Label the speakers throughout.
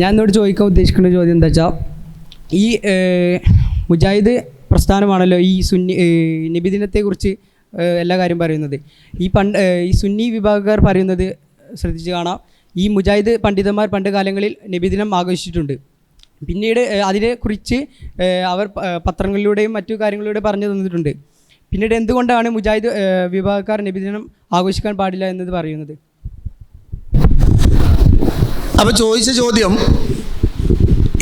Speaker 1: ഞാൻ ഇന്നോട് ചോദിക്കാൻ ഉദ്ദേശിക്കുന്ന ചോദ്യം എന്താ വെച്ചാൽ ഈ മുജാഹിദ് പ്രസ്ഥാനമാണല്ലോ ഈ സുന്നി നബിദിനത്തെക്കുറിച്ച് എല്ലാ കാര്യം പറയുന്നത്. ഈ പണ്ട് ഈ സുന്നി വിഭാഗക്കാർ പറയുന്നത് ശ്രദ്ധിച്ച് കാണാം. ഈ മുജാഹിദ് പണ്ഡിതന്മാർ പണ്ട് കാലങ്ങളിൽ നബിദിനം ആഘോഷിച്ചിട്ടുണ്ട്. പിന്നീട് അതിനെക്കുറിച്ച് അവർ പത്രങ്ങളിലൂടെയും മറ്റു കാര്യങ്ങളിലൂടെ പറഞ്ഞു തന്നിട്ടുണ്ട്. പിന്നീട് എന്തുകൊണ്ടാണ് മുജാഹിദ് വിഭാഗക്കാർ നബിദിനം ആഘോഷിക്കാൻ പാടില്ല എന്നത് പറയുന്നത്?
Speaker 2: അപ്പൊ ചോദിച്ച ചോദ്യം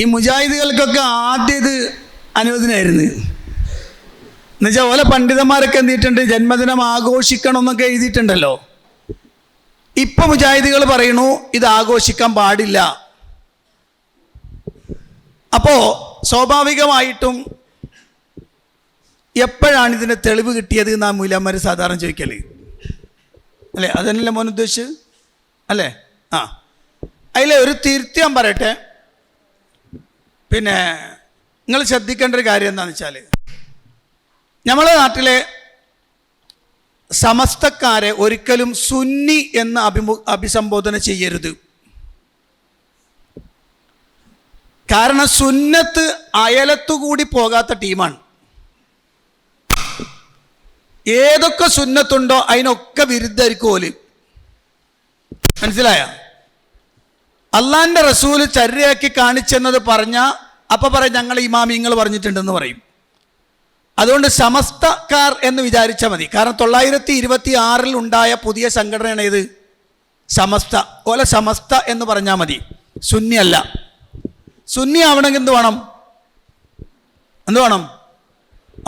Speaker 2: ഈ മുജാഹിദുകൾക്കൊക്കെ ആദ്യം ഇത് അനുവദനായിരുന്നു. എന്നുവെച്ചാൽ ഓലെ പണ്ഡിതന്മാരൊക്കെ എന്ത് ചെയ്തിട്ടുണ്ട്? ജന്മദിനം ആഘോഷിക്കണം എന്നൊക്കെ എഴുതിയിട്ടുണ്ടല്ലോ. ഇപ്പൊ മുജാഹിദികൾ പറയണു ഇത് ആഘോഷിക്കാൻ പാടില്ല. അപ്പോ സ്വാഭാവികമായിട്ടും എപ്പോഴാണ് ഇതിന്റെ തെളിവ് കിട്ടിയത് എന്നാ മൂലന്മാർ സാധാരണ ചോദിക്കൽ? അല്ലേ? അതന്നല്ലേ മോൻ ഉദ്ദേശിച്ചത്? അല്ലേ? ആ. അതിലെ ഒരു തിരുത്തി പറയട്ടെ? പിന്നെ നിങ്ങൾ ശ്രദ്ധിക്കേണ്ട ഒരു കാര്യം എന്താണെന്ന് വെച്ചാൽ നമ്മളെ നാട്ടിലെ സമസ്തക്കാരെ ഒരിക്കലും സുന്നി എന്ന് അഭിമു അഭിസംബോധന ചെയ്യരുത്. കാരണം സുന്നത്ത് അയലത്തുകൂടി പോകാത്ത ടീമാണ്. ഏതൊക്കെ സുന്നത്തുണ്ടോ അതിനൊക്കെ വിരുദ്ധരിക്കോൽ മനസ്സിലായ? അള്ളാന്റെ റസൂൽ ചര്യയാക്കി കാണിച്ചെന്നത് പറഞ്ഞ അപ്പൊ പറയും ഞങ്ങൾ ഇമാമിങ്ങൾ പറഞ്ഞിട്ടുണ്ടെന്ന് പറയും. അതുകൊണ്ട് സമസ്തക്കാർ എന്ന് വിചാരിച്ചാൽ മതി. കാരണം തൊള്ളായിരത്തി ഇരുപത്തി ആറിൽ ഉണ്ടായ പുതിയ സംഘടനയാണ് ഇത് സമസ്ത. ഓല സമസ്ത എന്ന് പറഞ്ഞാൽ മതി. സുന്നി അല്ല. സുന്നി ആവണമെങ്കിൽ എന്ത് വേണം? എന്ത് വേണം?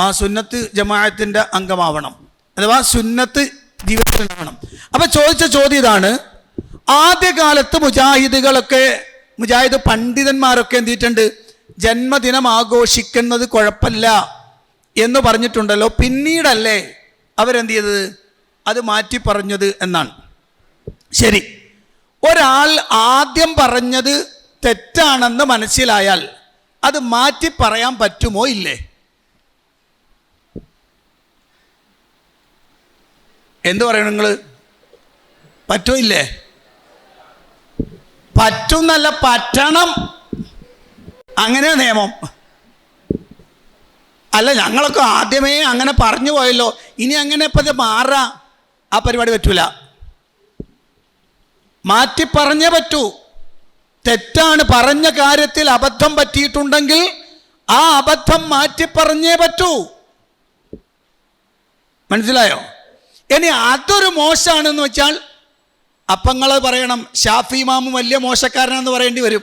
Speaker 2: ആ സുന്നത്ത് ജമാഅത്തിന്റെ അംഗമാവണം. അഥവാ സുന്നത്ത് ജീവിതത്തിലുണ്ടാവണം അപ്പൊ ചോദിച്ച ചോദ്യം ഇതാണ് ആദ്യകാലത്ത് മുജാഹിദുകളൊക്കെ മുജാഹിദ് പണ്ഡിതന്മാരൊക്കെ എന്ത് ചെയ്തിട്ടുണ്ട്? ജന്മദിനം ആഘോഷിക്കുന്നത് കുഴപ്പമില്ല എന്ന് പറഞ്ഞിട്ടുണ്ടല്ലോ. പിന്നീടല്ലേ അവരെന്ത് ചെയ്തത്? അത് മാറ്റി പറഞ്ഞത് എന്നാണ്. ശരി. ഒരാൾ ആദ്യം പറഞ്ഞത് തെറ്റാണെന്ന് മനസ്സിലായാൽ അത് മാറ്റി പറയാൻ പറ്റുമോ ഇല്ലേ? എന്തു പറയണം നിങ്ങൾ പറ്റോ ഇല്ലേ? പറ്റുന്നല്ല പറ്റണം. അങ്ങനെ നിയമം. അല്ല ഞങ്ങളൊക്കെ ആദ്യമേ അങ്ങനെ പറഞ്ഞു പോയല്ലോ. ഇനി അങ്ങനെ ഇപ്പം ഇത് മാറാ. ആ പരിപാടി പറ്റൂല. മാറ്റി പറഞ്ഞേ പറ്റൂ. തെറ്റാണ് പറഞ്ഞ കാര്യത്തിൽ അബദ്ധം പറ്റിയിട്ടുണ്ടെങ്കിൽ ആ അബദ്ധം മാറ്റി പറഞ്ഞേ പറ്റൂ. മനസ്സിലായോ? ഇനി അതൊരു മോശമാണെന്ന് വെച്ചാൽ അപ്പങ്ങൾ പറയണം ഷാഫി മാമു വലിയ മോശക്കാരനാണെന്ന് പറയേണ്ടി വരും.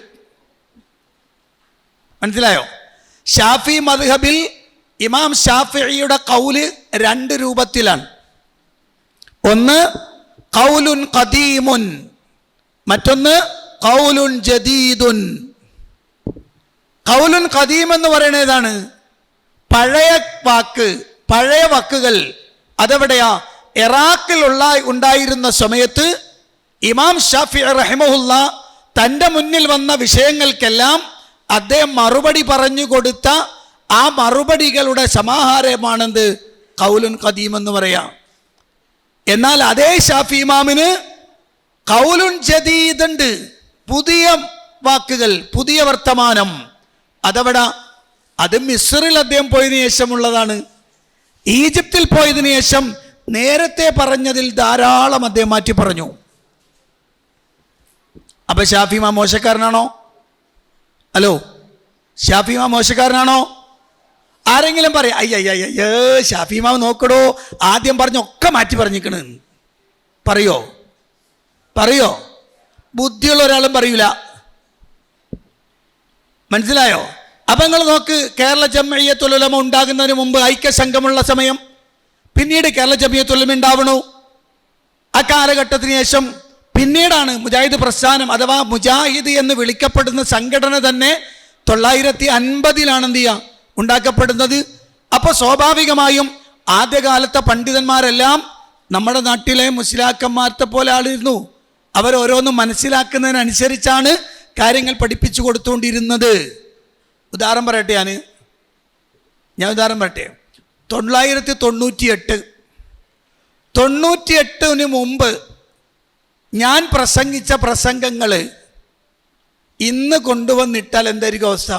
Speaker 2: മനസ്സിലായോ? ഷാഫി മദ്ഹബിൽ ഇമാം ഷാഫിയുടെ കൗൽ രണ്ട് രൂപത്തിലാണ്. ഒന്ന് കൗലുൻ കദീമുൻ മറ്റൊന്ന് കൗലുൻ ജദീദുൻ. കൗലുൻ കദീം എന്ന് പറയുന്നത് ഏതാണ്? പഴയ വാക്ക് പഴയ വാക്കുകൾ അതെവിടെയാ? ഇറാഖിലുള്ള ഉണ്ടായിരുന്ന സമയത്ത് ഇമാം ഷാഫി റഹിമഹുല്ല തന്റെ മുന്നിൽ വന്ന വിഷയങ്ങൾക്കെല്ലാം അദ്ദേഹം മറുപടി പറഞ്ഞു കൊടുത്ത ആ മറുപടികളുടെ സമാഹാരമാണെന്ത്? കൗലുൻ ഖദീം എന്ന് പറയാം. എന്നാൽ അതേ ഷാഫി ഇമാമിന് കൗലുൻ ജദീദ് ഉണ്ട് പുതിയ വാക്കുകൾ പുതിയ വർത്തമാനം. അതവിടെ അത് മിസ്റിൽ അദ്ദേഹം പോയതിനു ശേഷമുള്ളതാണ്. ഈജിപ്തിൽ പോയതിനു ശേഷം നേരത്തെ പറഞ്ഞതിൽ ധാരാളം അദ്ദേഹം മാറ്റി പറഞ്ഞു. അപ്പൊ ഷാഫിമ മോശക്കാരനാണോ? ഹലോ? ഷാഫിമ മോശക്കാരനാണോ? ആരെങ്കിലും പറയാം അയ്യ അയ്യ അയ്യോ ഷാഫിമാവ് നോക്കടോ ആദ്യം പറഞ്ഞൊക്കെ മാറ്റി പറഞ്ഞിക്കണ്. പറയോ? പറയോ? ബുദ്ധിയുള്ള ഒരാളും പറയൂല. മനസ്സിലായോ? അപ്പൊ നിങ്ങൾ നോക്ക് കേരള ജമ്മയ്യത്തുലമ ഉണ്ടാകുന്നതിന് മുമ്പ് ഐക്യസംഘമുള്ള സമയം പിന്നീട് കേരള ജമിയത്തുലമ ഉണ്ടാവണു. ആ കാലഘട്ടത്തിന് ശേഷം പിന്നീടാണ് മുജാഹിദ് പ്രസ്ഥാനം അഥവാ മുജാഹിദ് എന്ന് വിളിക്കപ്പെടുന്ന സംഘടന തന്നെ തൊള്ളായിരത്തി അൻപതിലാണ് എന്ത് ചെയ്യുക ഉണ്ടാക്കപ്പെടുന്നത്? അപ്പോൾ സ്വാഭാവികമായും ആദ്യകാലത്തെ പണ്ഡിതന്മാരെല്ലാം നമ്മുടെ നാട്ടിലെ മുസ്ലിയാക്കന്മാരത്തെ പോലെ ആളിരുന്നു. അവരോരോന്നും മനസ്സിലാക്കുന്നതിനനുസരിച്ചാണ് കാര്യങ്ങൾ പഠിപ്പിച്ചു കൊടുത്തുകൊണ്ടിരുന്നത്. ഉദാഹരണം പറയട്ടെ ഞാൻ ഞാൻ ഉദാഹരണം പറയട്ടെ. തൊള്ളായിരത്തി തൊണ്ണൂറ്റിയെട്ട് തൊണ്ണൂറ്റിയെട്ടിന് മുമ്പ് ഞാൻ പ്രസംഗിച്ച പ്രസംഗങ്ങൾ ഇന്ന് കൊണ്ടുവന്നിട്ടാൽ എന്തായിരിക്കും അവസ്ഥ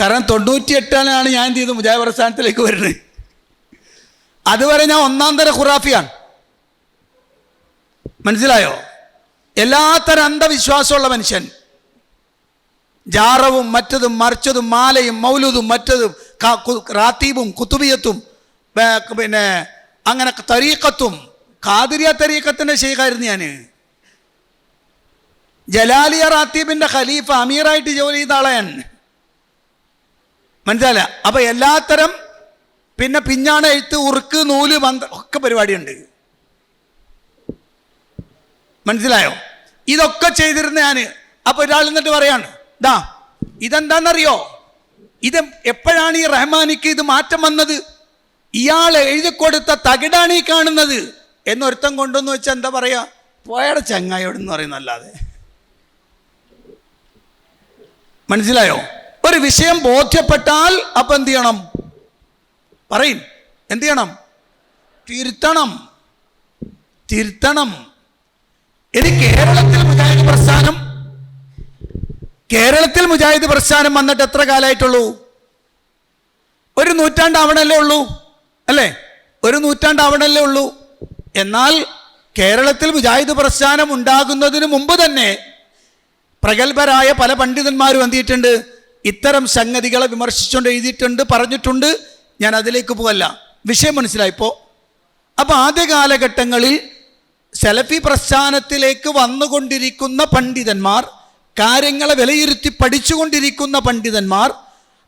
Speaker 2: കാരണം തൊണ്ണൂറ്റിയെട്ടാണ് ഞാൻ എന്ത് ചെയ്തു മുജാഹിദ് പ്രസ്ഥാനത്തിലേക്ക് വരുന്നത്. അതുവരെ ഞാൻ ഒന്നാം തര ഖുറാഫിയാണ്. മനസ്സിലായോ? എല്ലാത്തരം അന്ധവിശ്വാസമുള്ള മനുഷ്യൻ. ജാറവും മറ്റതും മറിച്ചതും മാലയും മൗലുതും മറ്റതും റാത്തീബും കുത്തുബിയത്തും പിന്നെ അങ്ങനെ തരീക്കത്തും കാതിരിയ തരീക്കത്തിന്റെ ഷെയ്ഖായിരുന്നു ഞാൻ ജലാലിയ റാത്തീബിന്റെ ഖലീഫ അമീറായിട്ട് ജോലി ചെയ്ത ആളാണ് മനസ്സിലായില്ല? അപ്പം എല്ലാത്തരം പിന്നെ പിഞ്ഞാണ് എഴുത്ത് ഉറുക്ക് നൂൽ മന്ത്ര ഒക്കെ പരിപാടിയുണ്ട്. മനസ്സിലായോ? ഇതൊക്കെ ചെയ്തിരുന്ന ഞാൻ അപ്പോൾ ഒരാൾ എന്നിട്ട് പറയാണ് ദാ ഇതെന്താണെന്നറിയോ ഇത് എപ്പോഴാണ് ഈ റഹ്മാനിക്ക് ഇത് മാറ്റം വന്നത്? ഇയാൾ എഴുതി കൊടുത്ത തകിടാണ് ഈ കാണുന്നത്. എന്നൊരുത്തം കൊണ്ടുവന്ന് വെച്ചാൽ എന്താ പറയുക പോയട ചങ്ങായോട് എന്ന് പറയുന്നല്ലാതെ മനസ്സിലായോ? ഒരു വിഷയം ബോധ്യപ്പെട്ടാൽ അപ്പൊ എന്ത് ചെയ്യണം? പറയും. എന്ത് ചെയ്യണം? തിരുത്തണം. തിരുത്തണം. ഇനി കേരളത്തിൽ മുജാഹിദ് പ്രസ്ഥാനം? കേരളത്തിൽ മുജാഹിദ് പ്രസ്ഥാനം വന്നിട്ട് എത്ര കാലമായിട്ടുള്ളൂ? ഒരു നൂറ്റാണ്ട് ആവണല്ലേ ഉള്ളൂ. അല്ലേ? ഒരു നൂറ്റാണ്ട് ആവണല്ലേ ഉള്ളൂ. എന്നാൽ കേരളത്തിൽ മുജാഹിദ് പ്രസ്ഥാനം ഉണ്ടാകുന്നതിന് മുമ്പ് തന്നെ പ്രഗത്ഭരായ പല പണ്ഡിതന്മാരും എന്തിയിട്ടുണ്ട്? ഇത്തരം സംഗതികളെ വിമർശിച്ചുകൊണ്ട് എഴുതിയിട്ടുണ്ട് പറഞ്ഞിട്ടുണ്ട്. ഞാൻ അതിലേക്ക് പോകല്ല വിഷയം മനസ്സിലായിപ്പോ അപ്പൊ ആദ്യ കാലഘട്ടങ്ങളിൽ സെലഫി പ്രസ്ഥാനത്തിലേക്ക് വന്നുകൊണ്ടിരിക്കുന്ന പണ്ഡിതന്മാർ കാര്യങ്ങളെ വിലയിരുത്തി പഠിച്ചുകൊണ്ടിരിക്കുന്ന പണ്ഡിതന്മാർ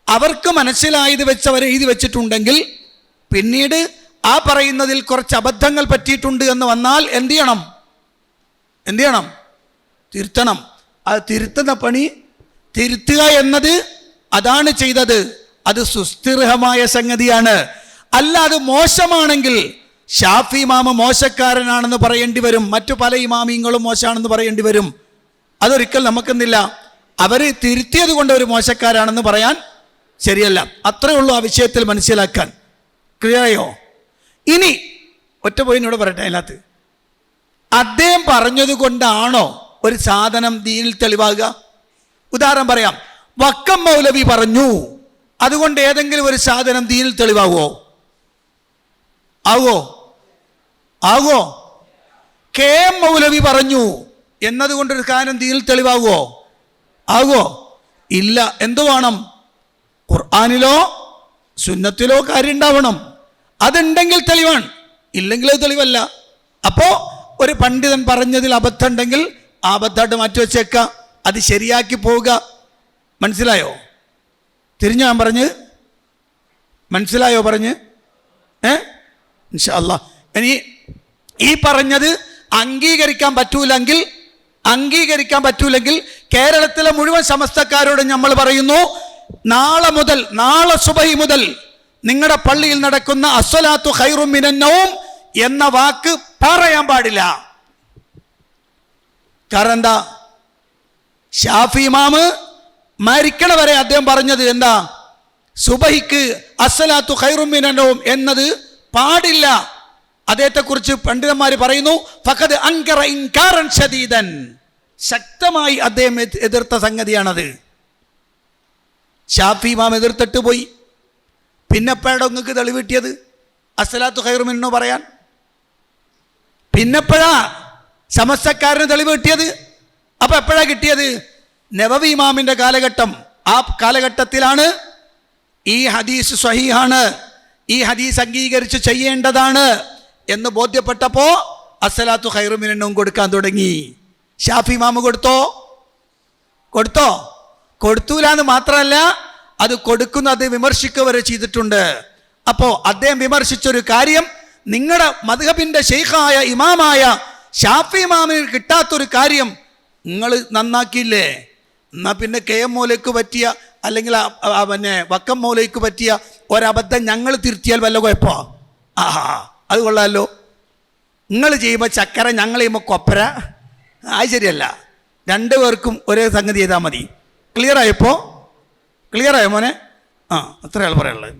Speaker 2: അവർക്ക് മനസ്സിലായത് വെച്ച് അവർ എഴുതി വെച്ചിട്ടുണ്ടെങ്കിൽ പിന്നീട് ആ പറയുന്നതിൽ കുറച്ച് അബദ്ധങ്ങൾ പറ്റിയിട്ടുണ്ട് എന്ന് വന്നാൽ എന്ത് ചെയ്യണം? എന്ത് ചെയ്യണം? തിരുത്തണം. ആ തിരുത്തുന്ന പണി തിരുത്തുക എന്നത് അതാണ് ചെയ്തത്. അത് സുസ്ഥിരമായ സംഗതിയാണ്. അല്ല അത് മോശമാണെങ്കിൽ ഷാഫി ഇമാമ മോശക്കാരനാണെന്ന് പറയേണ്ടി വരും. മറ്റു പല ഇമാമിങ്ങളും മോശമാണെന്ന് പറയേണ്ടി വരും. അതൊരിക്കൽ നമുക്കെന്നില്ല അവർ തിരുത്തിയത് കൊണ്ട് ഒരു മോശക്കാരാണെന്ന് പറയാൻ ശരിയല്ല. അത്രേ ഉള്ളൂ ആ വിഷയത്തിൽ മനസ്സിലാക്കാൻ. ക്ലിയറായോ ഇനി ഒറ്റ പോയിന്നോട് പറയട്ടെ അതിനകത്ത്. അദ്ദേഹം പറഞ്ഞത് കൊണ്ടാണോ ഒരു സാധനം ദീനിൽ തെളിവാകുക? ഉദാഹരണം പറയാം. വക്കം മൗലവി പറഞ്ഞു അതുകൊണ്ട് ഏതെങ്കിലും ഒരു സാധനം ദീനിൽ തെളിവാകുമോ ആവോ ആവോ കെ എം മൗലവി പറഞ്ഞു എന്നതുകൊണ്ടൊരു കാര്യം ദീനിൽ തെളിവാകുമോ ആകുമോ ഇല്ല. എന്തു വേണം? ഖുർആാനിലോ സുന്നത്തിലോ കാര്യം ഉണ്ടാവണം അതുണ്ടെങ്കിൽ തെളിവാണ്. ഇല്ലെങ്കിൽ അത് തെളിവല്ല. അപ്പോ ഒരു പണ്ഡിതൻ പറഞ്ഞതിൽ അബദ്ധമുണ്ടെങ്കിൽ ആ അബദ്ധമായിട്ട് മാറ്റിവെച്ചേക്കുക അത് ശരിയാക്കി പോവുക. മനസ്സിലായോ? തിരിഞ്ഞു ഞാൻ പറഞ്ഞ്. മനസ്സിലായോ പറഞ്ഞ്? ഏ? ഇൻഷാ ഇനി ഈ പറഞ്ഞത് അംഗീകരിക്കാൻ പറ്റൂലെങ്കിൽ അംഗീകരിക്കാൻ പറ്റൂലെങ്കിൽ കേരളത്തിലെ മുഴുവൻ സമസ്തക്കാരോട് നമ്മൾ പറയുന്നു നാളെ മുതൽ നാളെ സുബൈ മുതൽ നിങ്ങളുടെ പള്ളിയിൽ നടക്കുന്ന അസ്വലാത്തു ഹൈറും മിനന്നവും എന്ന വാക്ക് പറയാൻ പാടില്ല. കാരണം എന്താ? ഷാഫി ഇമാമ് മരിക്കണ വരെ അദ്ദേഹം പറഞ്ഞത് എന്താ? സുബഹിക്ക് അസ്സലാത്തു മിനന്നവും എന്നത് പാടില്ല. അദ്ദേഹത്തെക്കുറിച്ച് പണ്ഡിതന്മാർ പറയുന്നു ഫഖദ് അങ്കറ ഇൻകാരൻ ഷദീദൻ. ശക്തമായി അദ്ദേഹം എതിർത്ത സംഗതിയാണത്. ഷാഫി ഇമാം എതിർത്തിട്ട് പോയി. പിന്നെ എപ്പോഴാണ് നിങ്ങൾക്ക് തെളിവ് കിട്ടിയത്? അസ്സലാത്തു ഖൈറുമിനോ പറയാൻ. പിന്നെപ്പോഴാ സമസ്തക്കാരന് തെളിവ് കിട്ടിയത്? അപ്പൊ എപ്പോഴാ കിട്ടിയത്? നവവി ഇമാമിന്റെ കാലഘട്ടം. ആ കാലഘട്ടത്തിലാണ് ഈ ഹദീസ് സ്വഹീഹാണ്. ഈ ഹദീസ് അംഗീകരിച്ച് ചെയ്യേണ്ടതാണ് എന്ന് ബോധ്യപ്പെട്ടപ്പോ അസലാത്തു ഖൈറുമിനും കൊടുക്കാൻ തുടങ്ങി. ഷാഫി ഇമാമ് കൊടുത്തോ? കൊടുത്തോ? കൊടുത്തൂല എന്ന് മാത്രമല്ല അത് കൊടുക്കുന്നത് വിമർശിക്കുക വരെ ചെയ്തിട്ടുണ്ട്. അപ്പോ അദ്ദേഹം വിമർശിച്ചൊരു കാര്യം നിങ്ങളുടെ മധുഹബിന്റെ ഷെയ്ഖായ ഇമാമായ ഷാഫി ഇമാമിന് കിട്ടാത്തൊരു കാര്യം നിങ്ങൾ നന്നാക്കിയില്ലേ? എന്നാ പിന്നെ കെ എം മോലയ്ക്ക് പറ്റിയ അല്ലെങ്കിൽ പിന്നെ വക്കം മോലയ്ക്ക് പറ്റിയ ഒരബദ്ധം ഞങ്ങൾ തിരുത്തിയാൽ വല്ല കുഴപ്പമോ? ആഹാ അത് കൊള്ളാമല്ലോ നിങ്ങൾ ചെയ്യുമ്പോൾ ചക്കര ഞങ്ങൾ ചെയ്യുമ്പോൾ കൊപ്പര അത് ശരിയല്ല. രണ്ടു പേർക്കും ഒരേ സംഗതി ചെയ്താൽ മതി. ക്ലിയർ ആയപ്പോൾ ക്ലിയർ ആയോ മോനെ? ആ അത്രയാണ് പറയാനുള്ളത്.